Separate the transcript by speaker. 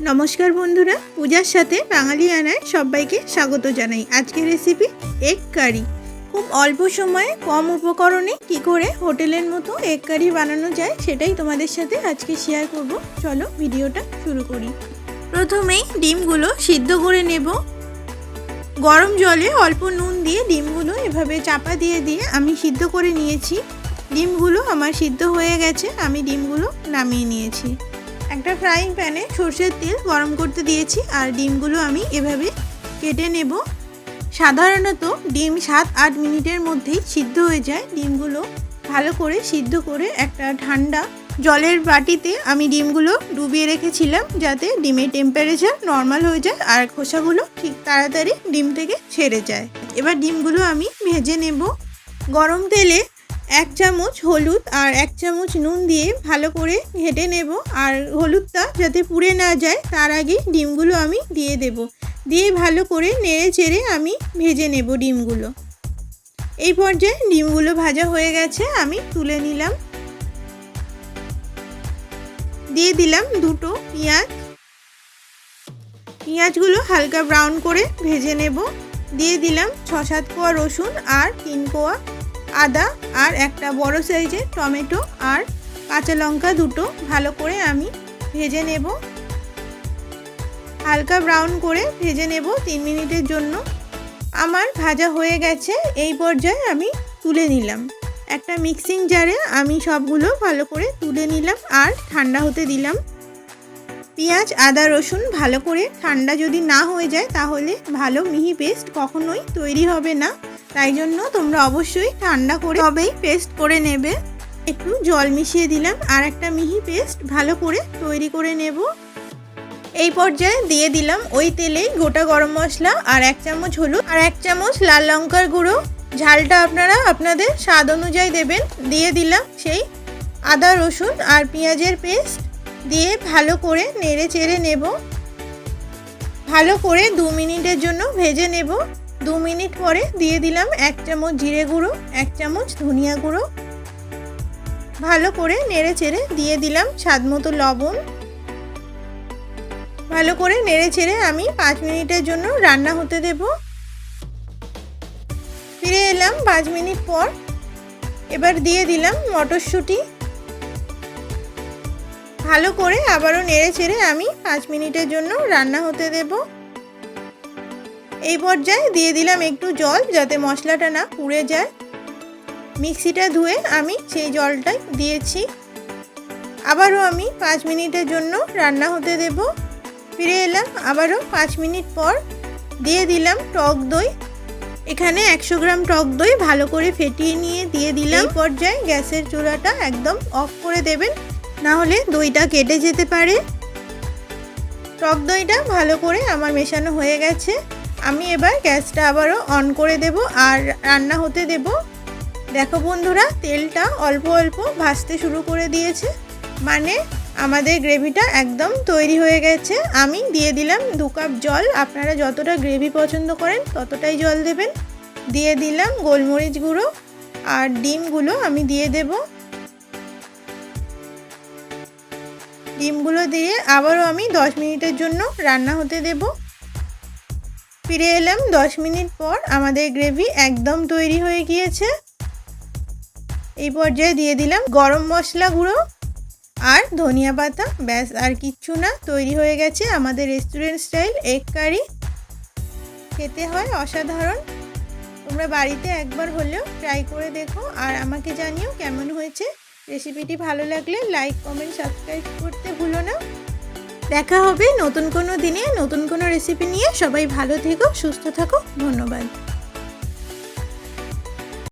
Speaker 1: নমস্কার বন্ধুরা, পূজার সাথে বাঙালি আনায় সবাইকে স্বাগত জানাই। আজকের রেসিপি এগ কারি খুব অল্প সময়ে কম উপকরণে কি করে হোটেলের মতো এগ কারি বানানো যায় সেটাই তোমাদের সাথে আজকে শেয়ার করব। চলো ভিডিওটা শুরু করি। প্রথমেই ডিমগুলো সিদ্ধ করে নেব। গরম জলে অল্প নুন দিয়ে ডিমগুলো এভাবে চাপা দিয়ে দিয়ে আমি সিদ্ধ করে নিয়েছি। ডিমগুলো আমার সিদ্ধ হয়ে গেছে, আমি ডিমগুলো নামিয়ে নিয়েছি। একটা ফ্রাইং প্যানে সর্ষের তেল গরম করতে দিয়েছি আর ডিমগুলো আমি এভাবে কেটে নেব। সাধারণত ডিম সাত আট মিনিটের মধ্যেই সিদ্ধ হয়ে যায়। ডিমগুলো ভালো করে সিদ্ধ করে একটা ঠান্ডা জলের বাটিতে আমি ডিমগুলো ডুবিয়ে রেখেছিলাম যাতে ডিমের টেম্পারেচার নর্মাল হয়ে যায় আর খোসাগুলো ঠিক তাড়াতাড়ি ডিম থেকে ছেড়ে যায়। এবার ডিমগুলো আমি ভেজে নেব। গরম তেলে এক চামচ হলুদ আর এক চামচ নুন দিয়ে ভালো করে ঘেটে নেব। আর হলুদটা যাতে পুড়ে না যায়, তার আগে ডিমগুলো আমি দিয়ে দেব। দিয়ে ভালো করে নেড়ে চেড়ে আমি ভেজে নেব ডিমগুলো। এই পর্যায়ে ডিমগুলো ভাজা হয়ে গেছে, আমি তুলে নিলাম। দিয়ে দিলাম দুটো পেঁয়াজ। পেঁয়াজগুলো হালকা ব্রাউন করে ভেজে নেব। দিয়ে দিলাম ছ সাত কোয়া রসুন আর তিন কোয়া আদা আর একটা বড় সাইজের টমেটো আর কাঁচা লঙ্কা দুটো ভালো করে আমি ভেজে নেব। হালকা ব্রাউন করে ভেজে নেব তিন মিনিটের জন্য। আমার ভাজা হয়ে গেছে, এই পর্যায়ে আমি তুলে নিলাম। একটা মিক্সিং জারে আমি সবগুলো ভালো করে তুলে নিলাম আর ঠান্ডা হতে দিলাম। পেঁয়াজ, আদা, রসুন ভালো করে ঠান্ডা যদি না হয়ে যায় তাহলে ভালো মিহি পেস্ট কখনোই তৈরি হবে না। তাই জন্য তোমরা অবশ্যই ঠান্ডা করে তবেই পেস্ট করে নেবে। একটু জল মিশিয়ে দিলাম আর একটা মিহি পেস্ট ভালো করে তৈরি করে নেব। এই পর্যায়ে দিয়ে দিলাম ওই তেলেই গোটা গরম মশলা আর এক চামচ হলুদ আর এক চামচ লাল লঙ্কার গুঁড়ো। ঝালটা আপনারা আপনাদের স্বাদ অনুযায়ী দেবেন। দিয়ে দিলাম সেই আদা, রসুন আর পেঁয়াজের পেস্ট। দিয়ে ভালো করে নেড়ে চেড়ে নেব। ভালো করে দু মিনিটের জন্য ভেজে নেব। দু মিনিট পরে দিয়ে দিলাম এক চামচ জিরে গুঁড়ো, এক চামচ ধনিয়া গুঁড়ো। ভালো করে নেড়ে চেড়ে দিয়ে দিলাম স্বাদ মতো লবণ। ভালো করে নেড়ে চেড়ে আমি পাঁচ মিনিটের জন্য রান্না হতে দেব। ফিরে এলাম পাঁচ মিনিট পর। এবার দিয়ে দিলাম মটরশুঁটি। ভালো করে আবারও নেড়ে চেড়ে আমি পাঁচ মিনিটের জন্য রান্না হতে দেবো। এই পর্যায়ে দিয়ে দিলাম একটু জল যাতে মশলাটা না পুড়ে যায়। মিক্সিটা ধুয়ে আমি সেই জলটাই দিয়েছি। আবারও আমি পাঁচ মিনিটের জন্য রান্না হতে দেব। ফিরে এলাম আবারও পাঁচ মিনিট পর দিয়ে দিলাম টক দই। এখানে একশো গ্রাম টক দই ভালো করে ফেটিয়ে নিয়ে দিয়ে দিলাম। পর্যায়ে গ্যাসের চুলাটা একদম অফ করে দেবেন। না হলে দইটা কেটে যেতে পারে। টক দইটা ভালো করে আমার মেশানো হয়ে গেছে। আমি এবার গ্যাসটা আবারও অন করে দেব আর রান্না হতে দেব। দেখো বন্ধুরা, তেলটা অল্প অল্প ভাজতে শুরু করে দিয়েছে। মানে আমাদের গ্রেভিটা একদম তৈরি হয়ে গেছে। আমি দিয়ে দিলাম দু কাপ জল। আপনারা যতটা গ্রেভি পছন্দ করেন ততটাই জল দেবেন। দিয়ে দিলাম গোলমরিচ গুঁড়ো আর ডিমগুলো আমি দিয়ে দেব। ডিমগুলো দিয়ে আবারও আমি দশ মিনিটের জন্য রান্না হতে দেবো। ফিরে এলাম দশ মিনিট পর আমাদের গ্রেভি একদম তৈরি হয়ে গিয়েছে। এই পর্যায়ে দিয়ে দিলাম গরম মশলা গুঁড়ো আর ধনিয়া পাতা। ব্যাস, আর কিচ্ছু না, তৈরি হয়ে গেছে আমাদের রেস্টুরেন্ট স্টাইল এগ কারি। খেতে হয় অসাধারণ। তোমরা বাড়িতে একবার হলেও ট্রাই করে দেখো আর আমাকে জানিও কেমন হয়েছে। রেসিপিটি ভালো লাগলে লাইক, কমেন্ট, সাবস্ক্রাইব করতে ভুলো না। দেখা হবে নতুন কোনো দিনে নতুন কোনো রেসিপি নিয়ে। সবাই ভালো থেকো, সুস্থ থাকো। ধন্যবাদ।